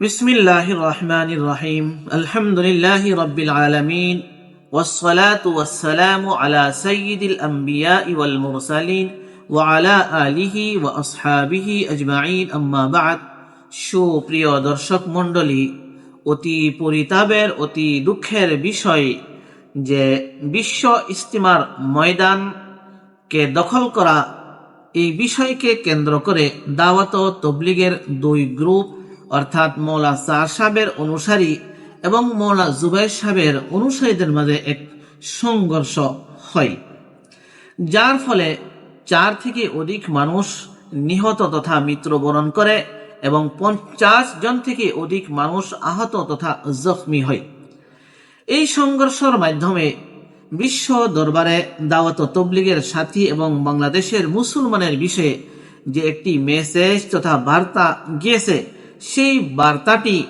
بسم الله الرحمن الرحيم الحمد لله رب العالمين والصلاة والسلام على سيد الأنبياء والمرسلين وعلى آله وأصحابه أجمعين أما بعد সুপ্রিয় দর্শক মণ্ডলী অতি পরিতাপের অতি দুঃখের বিষয় যে বিশ্ব ইস্তিমার ময়দানকে দখল করা এই বিষয়কে কেন্দ্র করে দাওয়াত ও তবলিগের দুই গ্রুপ অর্থাৎ মৌলা সার সাহেবের অনুসারী এবং মৌলা জুবাইর সাহেবের অনুসারীদের মাঝে এক সংঘর্ষ হয়, যার ফলে চার থেকে অধিক মানুষ নিহত তথা মৃত্যুবরণ করে এবং পঞ্চাশ জন থেকে অধিক মানুষ আহত তথা জখমি হয়। এই সংঘর্ষের মাধ্যমে বিশ্ব দরবারে দাওয়াত তবলিগের সাথী এবং বাংলাদেশের মুসলমানের বিষয়ে যে একটি মেসেজ তথা বার্তা গিয়েছে সেই বার্তাটি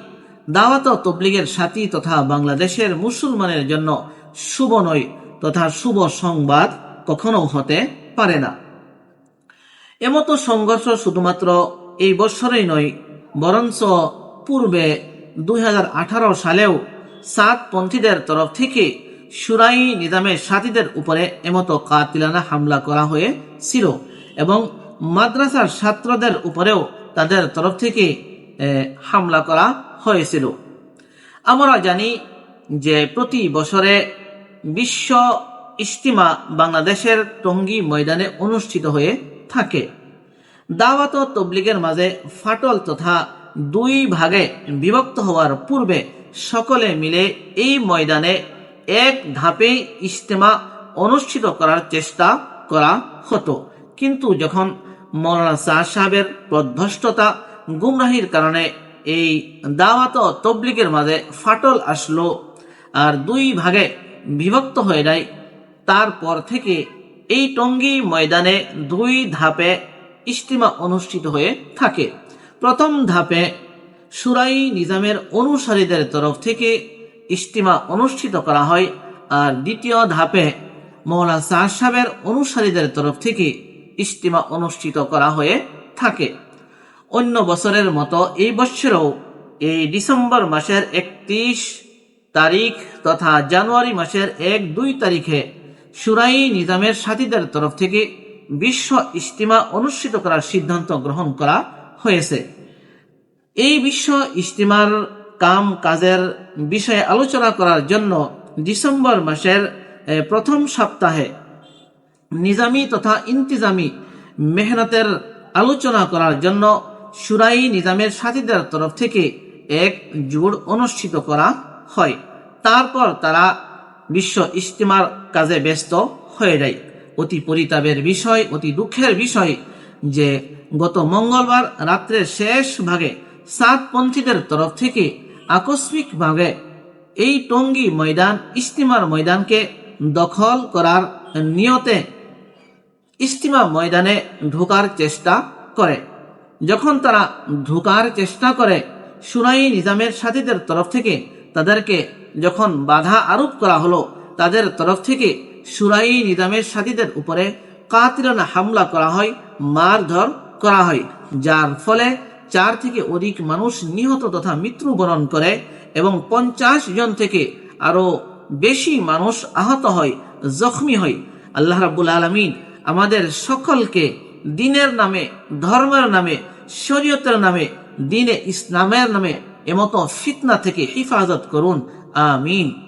দাওয়াত তবলিগের সাথী তথা বাংলাদেশের মুসলমানের জন্য শুভ নয় তথা শুভ সংবাদ কখনো হতে পারে না। এমতো সংঘর্ষ শুধুমাত্র এই বছরেই নয়, বরঞ্চ পূর্বে দুই হাজার আঠারো সালেও সাতপন্থীদের তরফ থেকে সুরাই নিজামের সাথীদের উপরে এমতো কাতিলানা হামলা করা হয়েছিল এবং মাদ্রাসার ছাত্রদের উপরেও তাদের তরফ থেকে হামলা করা হয়েছিল। আমরা জানি যে প্রতি বছরে বিশ্ব ইস্তিমা বাংলাদেশের টঙ্গী ময়দানে অনুষ্ঠিত হয়ে থাকে। দাওয়াত তবলিগের মাঝে ফাটল তথা দুই ভাগে বিভক্ত হওয়ার পূর্বে সকলে মিলে এই ময়দানে এক ধাপে ইস্তেমা অনুষ্ঠিত করার চেষ্টা করা হতো। কিন্তু যখন মৌলানা শাহ সাহেবের প্রধ্বস্ততা গুমরাহির কারণে এই দাওয়াত ও তবলিগের মাঝে ফাটল আসলো আর দুই ভাগে বিভক্ত হয়ে যায়। তারপর থেকে এই টঙ্গী ময়দানে দুই ধাপে ইস্তিমা অনুষ্ঠিত হয়ে থাকে। প্রথম ধাপে সুরাই নিজামের অনুসারীদের তরফ থেকে ইস্তিমা অনুষ্ঠিত করা হয় আর দ্বিতীয় ধাপে মৌলা শাহ সাহেবের অনুসারীদের তরফ থেকে ইস্তিমা অনুষ্ঠিত করা হয়ে থাকে। অন্য বছরের মতো এই বছরেও এই ডিসেম্বর মাসের একত্রিশ তারিখ তথা জানুয়ারি মাসের এক দুই তারিখে সুরাই নিজামের সাথীদের তরফ থেকে বিশ্ব ইজতিমা অনুষ্ঠিত করার সিদ্ধান্ত গ্রহণ করা হয়েছে। এই বিশ্ব ইজতিমার কাম কাজের বিষয়ে আলোচনা করার জন্য ডিসেম্বর মাসের প্রথম সপ্তাহে নিজামি তথা ইন্তিজামি মেহনতের আলোচনা করার জন্য সুরাই নিজামের সাথীদের তরফ থেকে এক জুড় অনুষ্ঠিত করা হয়। তারপর তারা বিশ্ব ইস্তিমার কাজে ব্যস্ত হয়ে যায়। অতি পরিতাপের বিষয়, অতি দুঃখের বিষয় যে গত মঙ্গলবার রাত্রের শেষ ভাগে সাতপন্থীদের তরফ থেকে আকস্মিকভাবে এই টঙ্গী ময়দান, ইস্তিমার ময়দানকে দখল করার নিয়তে ইস্তিমা ময়দানে ঢোকার চেষ্টা করে। যখন তারা ঢোকার চেষ্টা করে, সুনাই নিজামের সাথীদের তরফ থেকে তাদেরকে যখন বাধা আরোপ করা হলো, তাদের তরফ থেকে সুরাই নিজামের সাথীদের উপরে কাতিরানা হামলা করা হয়, মারধর করা হয়, যার ফলে চার থেকে অধিক মানুষ নিহত তথা মৃত্যুবরণ করে এবং পঞ্চাশ জন থেকে আরও বেশি মানুষ আহত হয়, জখমি হয়। আল্লাহ রাব্বুল আলমিন আমাদের সকলকে দিনের নামে, ধর্মের নামে, শরীয়তের নামে, দিনে ইসলামের নামে এমতো ফিতনা থেকে হিফাজত করুন। আমিন।